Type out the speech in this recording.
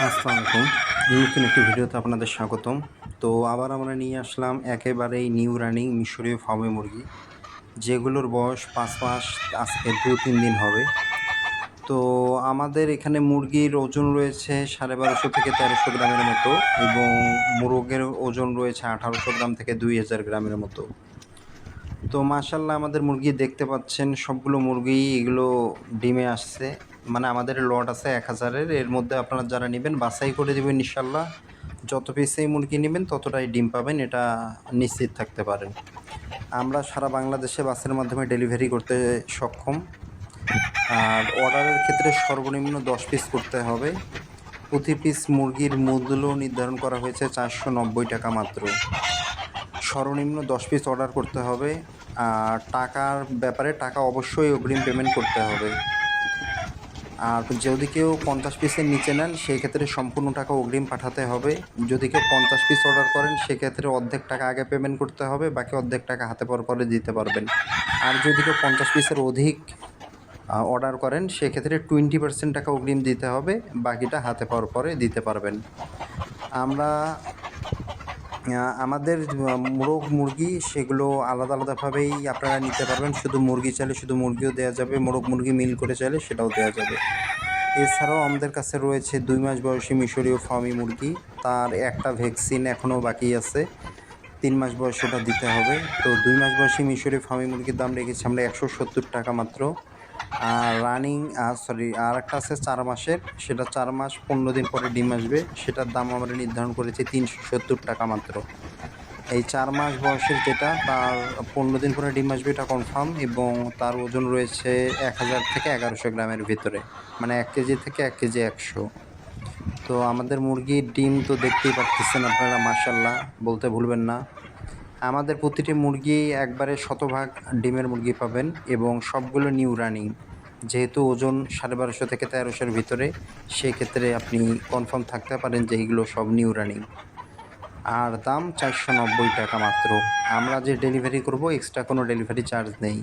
আসসালামু আলাইকুম নতুন একটি ভিডিওতে আপনাদের স্বাগতম। তো আবার আমরা নিয়ে আসলাম একেবারেই নিউ রানিং মিশরীয় ফার্মে মুরগি, যেগুলোর বয়স পাঁচ মাস, আজকে দু তিন দিন হবে। তো আমাদের এখানে মুরগির ওজন রয়েছে সাড়ে বারোশো থেকে তেরোশো গ্রামের মতো এবং মোরগের ওজন রয়েছে আঠারোশো গ্রাম থেকে দুই হাজার গ্রামের মতো। তো মাশাল্লাহ আমাদের মুরগি দেখতে পাচ্ছেন, সবগুলো মুরগি এগুলো ডিমে আসছে। মানে আমাদের লট আছে এক হাজারের। এর মধ্যে আপনারা যারা নেবেন বাছাই করে দেবেন ইনশাল্লাহ। যত পিসেই মুরগি নেবেন, ততটাই ডিম পাবেন, এটা নিশ্চিত থাকতে পারেন। আমরা সারা বাংলাদেশে বাসের মাধ্যমে ডেলিভারি করতে সক্ষম। আর অর্ডারের ক্ষেত্রে সর্বনিম্ন দশ পিস করতে হবে। প্রতি পিস মুরগির মূল্য নির্ধারণ করা হয়েছে চারশো নব্বই টাকা মাত্র। সর্বনিম্ন দশ পিস অর্ডার করতে হবে। আর টাকার ব্যাপারে টাকা অবশ্যই অগ্রিম পেমেন্ট করতে হবে। আর যদি কেউ পঞ্চাশ পিসের নিচে নেন সেই ক্ষেত্রে সম্পূর্ণ টাকা অগ্রিম পাঠাতে হবে। যদি কেউ পঞ্চাশ পিস অর্ডার করেন, সেক্ষেত্রে অর্ধেক টাকা আগে পেমেন্ট করতে হবে, বাকি অর্ধেক টাকা হাতে পর পরে দিতে পারবেন। আর যদি কেউ পঞ্চাশ পিসের অধিক অর্ডার করেন, সেক্ষেত্রে টোয়েন্টি পার্সেন্ট টাকা অগ্রিম দিতে হবে, বাকিটা হাতে পাওয়ার পরে দিতে পারবেন। আমরা আমাদের মোরগ মুরগি, সেগুলো আলাদা আলাদাভাবেই আপনারা নিতে পারবেন। শুধু মুরগি চাইলে শুধু মুরগিও দেওয়া যাবে, মোরগ, মুরগি মিল করে চাইলে সেটাও দেওয়া যাবে। এছাড়াও আমাদের কাছে রয়েছে দুই মাস বয়সী মিশরীয় ফার্মি মুরগি। তার একটা ভ্যাকসিন এখনও বাকি আছে। তিন মাস বয়স ওটা দিতে হবে। তো দুই মাস বয়সী মিশরীয় ফার্মি মুরগির দাম রেখেছি আমরা একশো সত্তর টাকা মাত্র। রানিং সরি আর একটা আছে চার মাসের। সেটা চার মাস পনেরো দিন পরে ডিম আসবে। সেটার দাম আমরা নির্ধারণ করেছি তিনশো সত্তর টাকা মাত্র। এই চার মাস বয়সের যেটা, তার পনেরো দিন পরে ডিম আসবে এটা কনফার্ম এবং তার ওজন রয়েছে এক হাজার থেকে এগারোশো গ্রামের ভিতরে। মানে এক কেজি থেকে এক কেজি একশো। তো আমাদের মুরগির ডিম তো দেখতেই পারতেছেন আপনারা মার্শাল্লাহ বলতে ভুলবেন না। আমাদের প্রতিটি মুরগি একবারে শতভাগ ডিমের মুরগি পাবেন এবং সবগুলো নিউ রানিং যেহেতু ওজন সাড়ে বারোশো থেকে তেরোশোর ভিতরে, সেক্ষেত্রে আপনি কনফার্ম থাকতে পারেন যে এইগুলো সব নিউ রানিং আর দাম চারশো নব্বই টাকা মাত্র। আমরা যে ডেলিভারি করব এক্সট্রা কোনো ডেলিভারি চার্জ নেই।